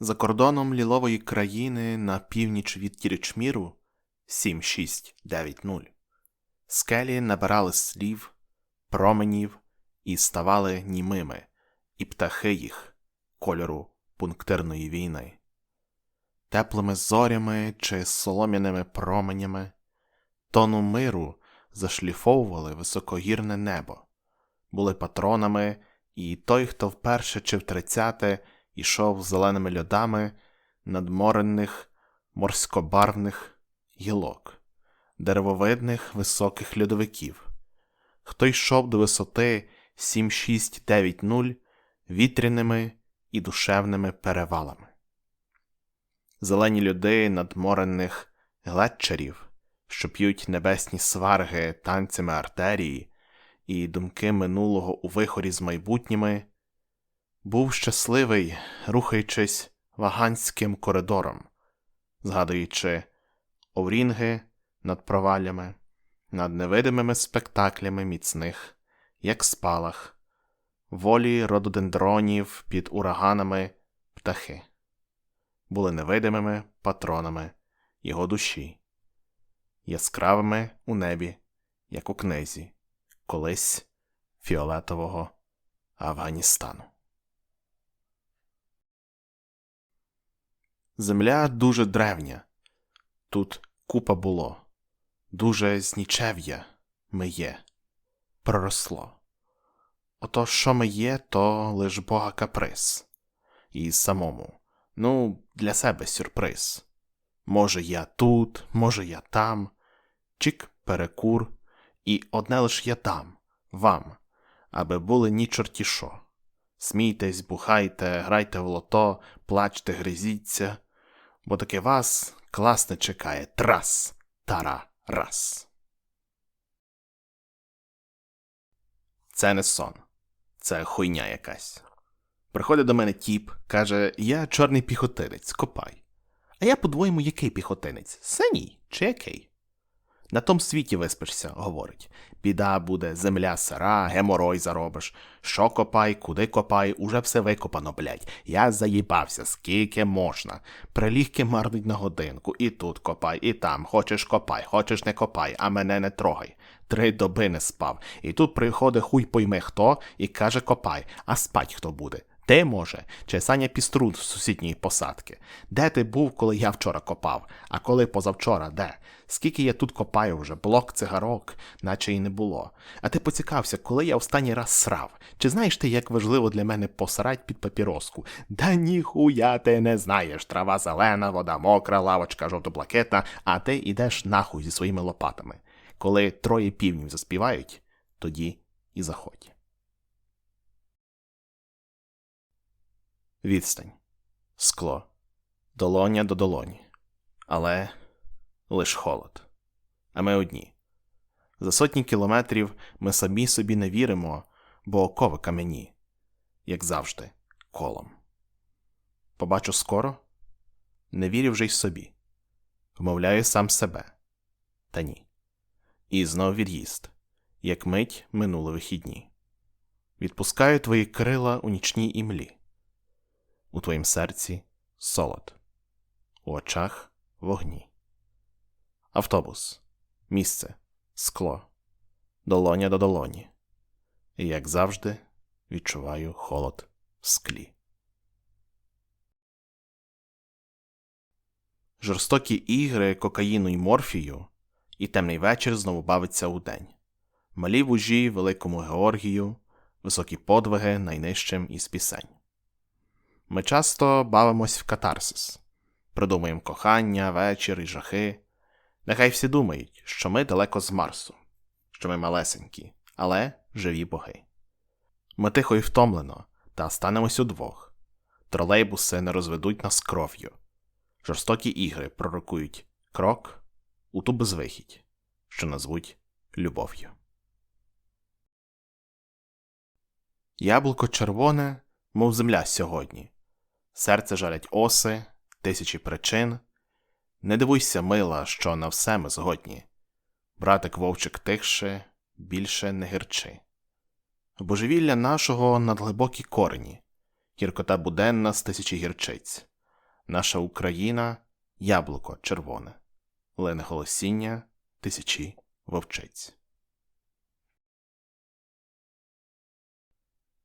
За кордоном лілової країни на північ від Кіричміру 7690 скелі набирали слів, променів і ставали німими, і птахи їх кольору пунктирної війни. Теплими зорями чи солом'яними променями тону миру зашліфовували високогірне небо, були патронами, і той, хто вперше чи втридцяте ішов зеленими льодами надморенних морськобарвних гілок, деревовидних високих льодовиків, хто йшов до висоти 7690 вітряними і душевними перевалами. Зелені льоди надморених глетчерів, що п'ють небесні сварги танцями артерії, і думки минулого у вихорі з майбутніми, був щасливий, рухаючись ваганським коридором, згадуючи оврінги над провалями, над невидимими спектаклями міцних, як спалах, волі рододендронів під ураганами птахи, були невидимими патронами його душі, яскравими у небі, як у книзі, колись фіолетового Афганістану. Земля дуже древня. Тут купа було, дуже знічев'я ми є, проросло. Ото, що ми є, то лиш бога каприз. І самому, ну, для себе сюрприз. Може, я тут, може, я там, чик, перекур, і одне лиш я дам вам, аби були ні чорті що. Смійтесь, бухайте, грайте в лото, плачте, гризіться, бо таки вас класне чекає трас, тара, раз. Це не сон, це хуйня якась. Приходить до мене тіп, каже: Я чорний піхотинець, копай. А я, по-двоєму який піхотинець? Синій чи який? На том світі виспишся, говорить. Біда буде, земля сира, геморой заробиш. Що копай, куди копай, уже все викопано, блядь. Я заїбався, скільки можна. Прилігки марнуть на годинку, і тут копай, і там. Хочеш копай, хочеш не копай, а мене не трогай. Три доби не спав. І тут приходить хуй пойме хто і каже копай, а спать хто буде. Ти, може, чи Саня Піструн з сусідньої посадки? Де ти був, коли я вчора копав, а коли позавчора де? Скільки я тут копаю вже, блок цигарок, наче й не було. А ти поцікався, коли я останній раз срав? Чи знаєш ти, як важливо для мене посрать під папіроску? Да ніхуя ти не знаєш. Трава зелена, вода мокра, лавочка жовто-блакитна, а ти йдеш нахуй зі своїми лопатами. Коли троє півнів заспівають, тоді і заходь. Відстань. Скло. Долоня до долоні. Але лиш холод. А ми одні. За сотні кілометрів ми самі собі не віримо, бо окови кам'яні, як завжди, колом. Побачу скоро, не вірю вже й собі. Вмовляю сам себе. Та ні. І знов від'їзд, як мить минули вихідні. Відпускаю твої крила у нічній імлі у твоїм серці солод, у очах вогні. Автобус, місце, скло, долоня до долоні. І, як завжди, відчуваю холод в склі. Жорстокі ігри кокаїну й морфію, і темний вечір знову бавиться у день. Малі вужі великому Георгію, високі подвиги найнижчим із пісень. Ми часто бавимось в катарсис, придумуємо кохання, вечір і жахи. Нехай всі думають, що ми далеко з Марсу, що ми малесенькі, але живі боги. Ми тихо і втомлено, та станемось удвох. Тролейбуси не розведуть нас кров'ю. Жорстокі ігри пророкують крок у ту безвихідь, що назвуть любов'ю. Яблуко червоне, мов земля сьогодні. Серце жалять оси, тисячі причин. Не дивуйся, мила, що на все ми згодні. Братик вовчик тихше, більше не гірчи. Божевілля нашого надглибокі корені, гіркота буденна з тисячі гірчиць. Наша Україна яблуко червоне, лене голосіння тисячі вовчиць.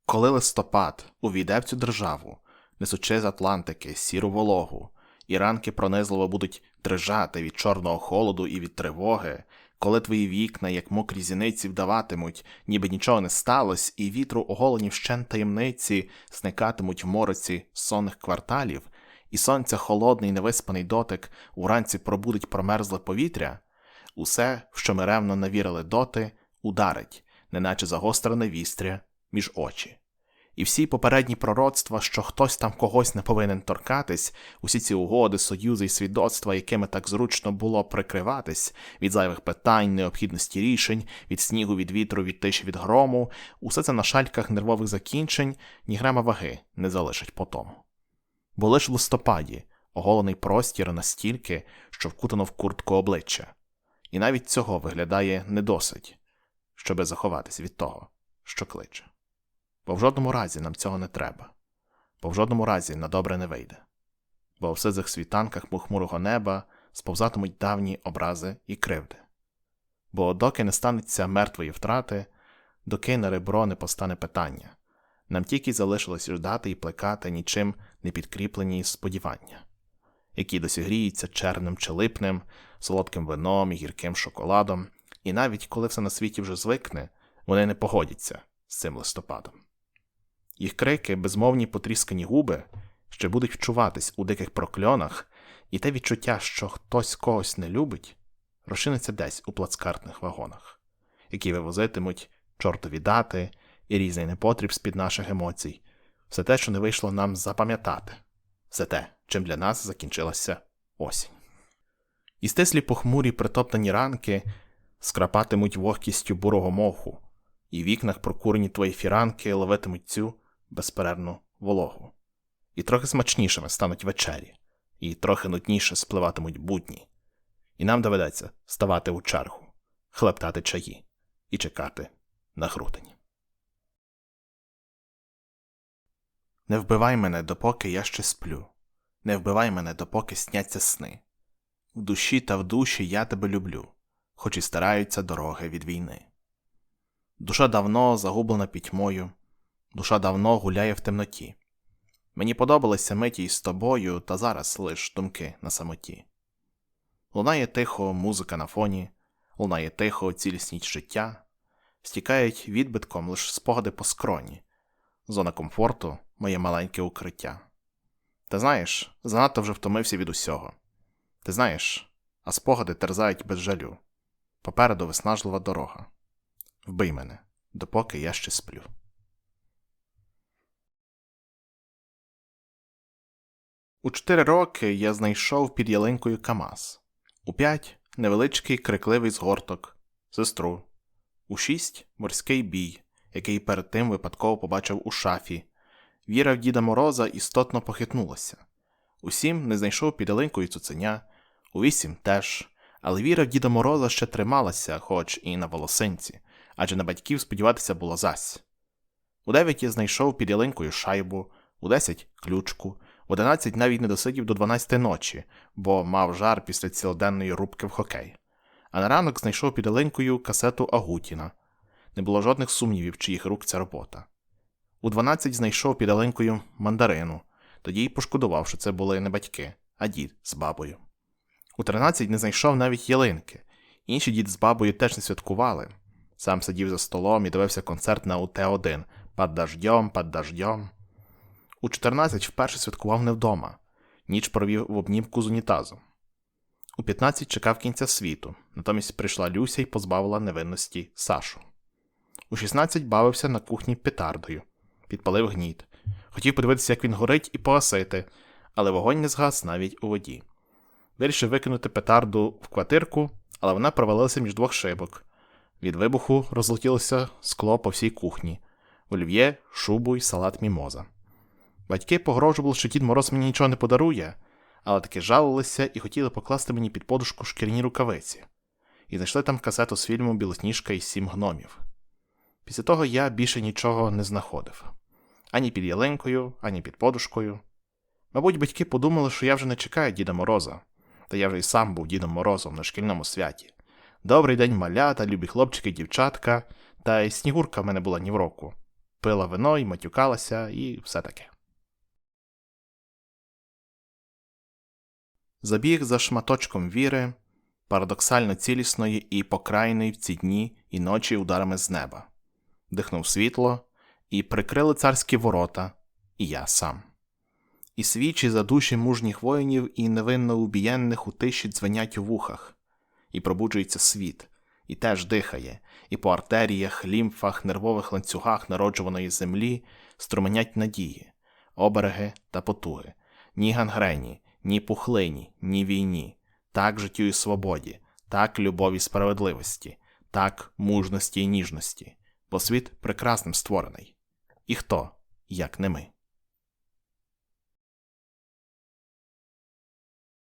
Коли листопад увійде в цю державу, несучи з Атлантики сіру вологу, і ранки пронизливо будуть дрижати від чорного холоду і від тривоги, коли твої вікна, як мокрі зіниці, вдаватимуть, ніби нічого не сталося, і вітру оголені вщен таємниці зникатимуть в мороці сонних кварталів, і сонця холодний невиспаний дотик уранці пробудить промерзле повітря, усе, що ми ревно навірили доти, ударить, неначе загострене вістря між очі. І всі попередні пророцтва, що хтось там когось не повинен торкатись, усі ці угоди, союзи і свідоцтва, якими так зручно було прикриватись від зайвих питань, необхідності рішень, від снігу, від вітру, від тиші, від грому, усе це на шальках нервових закінчень, ні грама ваги не залишить потому. Бо лиш в листопаді оголений простір настільки, що вкутано в куртку обличчя, і навіть цього виглядає недосить, щоби заховатись від того, що кличе. Бо в жодному разі нам цього не треба, бо в жодному разі на добре не вийде, бо в сизих світанках похмурого неба сповзатимуть давні образи і кривди. Бо доки не станеться мертвої втрати, доки на ребро не постане питання, нам тільки залишилось ждати і плекати нічим не підкріплені сподівання, які досігріються черним чи липнем, солодким вином і гірким шоколадом, і навіть коли все на світі вже звикне, вони не погодяться з цим листопадом. Їх крики, безмовні потріскані губи, ще будуть вчуватись у диких прокльонах, і те відчуття, що хтось когось не любить, розчиниться десь у плацкартних вагонах, які вивозитимуть чортові дати і різний непотріб з-під наших емоцій, все те, що не вийшло нам запам'ятати, все те, чим для нас закінчилася осінь. І стислі похмурі притоптані ранки скрапатимуть вогкістю бурого моху, і в вікнах прокурені твої фіранки ловитимуть цю безперервну вологу. І трохи смачнішими стануть вечері, і трохи нудніше спливатимуть будні, і нам доведеться ставати у чергу, хлептати чаї і чекати на грудень. Не вбивай мене, допоки я ще сплю, не вбивай мене, допоки сняться сни. В душі та в душі я тебе люблю, хоч і стараються дороги від війни. Душа давно загублена пітьмою, душа давно гуляє в темноті. Мені подобалися миті із тобою, та зараз лиш думки на самоті. Лунає тихо музика на фоні, лунає тихо цілісність життя, стікають відбитком лиш спогади по скроні, зона комфорту, моє маленьке укриття. Ти знаєш, занадто вже втомився від усього. Ти знаєш, а спогади терзають без жалю. Попереду виснажлива дорога. Вбий мене, допоки я ще сплю. У чотири роки я знайшов під ялинкою Камаз. У п'ять невеличкий крикливий згорток, сестру. У шість морський бій, який перед тим випадково побачив у шафі. Віра в Діда Мороза істотно похитнулася. У сім не знайшов під ялинкою цуценя, у вісім теж, але віра в Діда Мороза ще трималася, хоч і на волосинці, адже на батьків сподіватися було зась. У дев'ять я знайшов під ялинкою шайбу, у десять ключку, в одинадцять навіть не досидів до дванадцяти ночі, бо мав жар після цілоденної рубки в хокей. А на ранок знайшов під ялинкою касету Агутіна. Не було жодних сумнівів, чиїх рук ця робота. У дванадцять знайшов під ялинкою мандарину, тоді й пошкодував, що це були не батьки, а дід з бабою. У тринадцять не знайшов навіть ялинки. Інші дід з бабою теж не святкували. Сам сидів за столом і дивився концерт на УТ-1 «Пад дождем, пад дождем». У 14 вперше святкував не вдома, ніч провів в обнімку з унітазом. У 15 чекав кінця світу, натомість прийшла Люся і позбавила невинності Сашу. У 16 бавився на кухні петардою, підпалив гніт. Хотів подивитися, як він горить, і погасити, але вогонь не згас навіть у воді. Вирішив викинути петарду в квартирку, але вона провалилася між двох шибок. Від вибуху розлетілося скло по всій кухні, олів'є, шубу й салат мімоза. Батьки погрожували, що Дід Мороз мені нічого не подарує, але таки жалилися і хотіли покласти мені під подушку шкіряні рукавиці, і знайшли там касету з фільму Білосніжка і сім гномів. Після того я більше нічого не знаходив ані під ялинкою, ані під подушкою. Мабуть, батьки подумали, що я вже не чекаю Діда Мороза, та я вже й сам був Дідом Морозом на шкільному святі. Добрий день, малята, любі хлопчики, дівчатка, та й снігурка в мене була ні в року. Пила вино і матюкалася, і все таке. Забіг за шматочком віри, парадоксально цілісної і покрайної в ці дні і ночі ударами з неба. Дихнув світло, і прикрили царські ворота, і я сам. І свічі за душі мужніх воїнів і невинно убієнних у тиші дзвенять у вухах, і пробуджується світ, і теж дихає, і по артеріях, лімфах, нервових ланцюгах народжуваної землі струменять надії, обереги та потуги, ні гангрені, ні пухлині, ні війні, так життю і свободі, так любові і справедливості, так мужності і ніжності, бо світ прекрасним створений. І хто, як не ми.